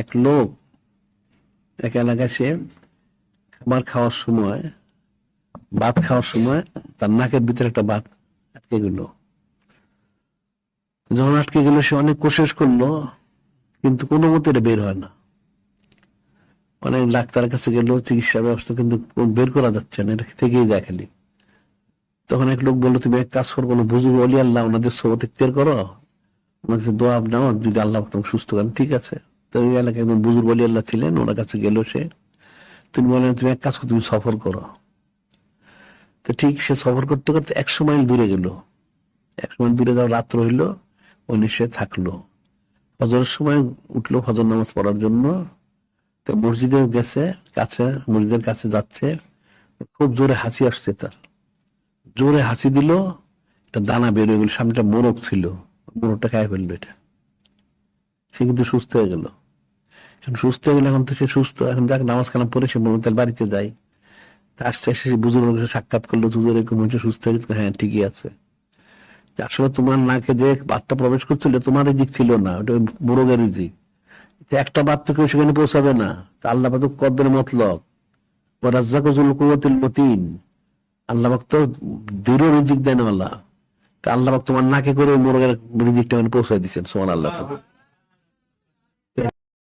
এক লোক এক এলাকায় সে খাবার খাওয়ার সময়, ভাত খাওয়ার সময় তার নাকের ভিতরে একটা ভাত আটকে গেল। যখন আটকে গেল, সে অনেক কোशिশ করল, কিন্তু কোনো মতে এটা বের হয় না। অনেক ডাক্তারের কাছে গেল, চিকিৎসা ব্যবস্থা কিন্তু বের করা যাচ্ছে না, এটা থেকেই যায় খালি। তখন এক লোক বলল, তুমি এক কাজ করো, কোনো বুজুর্গ অলি আল্লাহ ওনাদের সবত ইখতিয়ার করো ওনাদের দোয়া নাও, যদি আল্লাহ তোমাকে সুস্থ করেন, ঠিক আছে। তো এলাকায় একজন বুজুর্গ অলি আল্লাহ ছিলেন, ওনার কাছে গেল সে। তুমি বলেন তুমি এক কাজ করো, তুমি সফর করো। তো ঠিক সে সফর করতে করতে একশো মাইল দূরে গেল। একশো মাইল দূরে যাওয়ার রাত্র হইল উনি সে থাকল। ফজরের সময় উঠল ফজর নামাজ পড়ার জন্য। তো মসজিদে গেছে, কাছে, মসজিদের কাছে যাচ্ছে। খুব জোরে হাসি আসছে তার। জোরে হাসি দিল, একটা দানা বেরোয় গেল, সামনেটা মোরগ ছিল। মোরগটা খাই ফেলল এটা। সে কিন্তু সুস্থ হয়ে গেল। এখন সুস্থ হয়ে গেলে এখন তো সে সুস্থ। এখন যাক, নামাজ কালাম পরে সে বলল তার বাড়িতে যাই। তা আসছে এসে সে বুজুর্গের কাছে সাক্ষাৎ করল বুজুর্গ এরকম হয়েছে, সুস্থ হয়ে হ্যাঁ ঠিকই আছে। আসলে তোমার নাকে যে বার্তা প্রবেশ করছিল, তোমার রিজিক ছিল না, ওটা মোরগের রিজিক। একটা বার্তা কেউ সেখানে পৌঁছাবে না। আল্লাহ তো কদ্দরে মতলব। ও রাজ্জাক কুয়াতিল মতিন। আল্লাহ তো দৃঢ় রিজিক দেন আল্লাহ তা আল্লাহ তোমার নাকে করে মোরগের রিজিকটা মানে পৌঁছায় দিচ্ছেন সোমান আল্লাহ।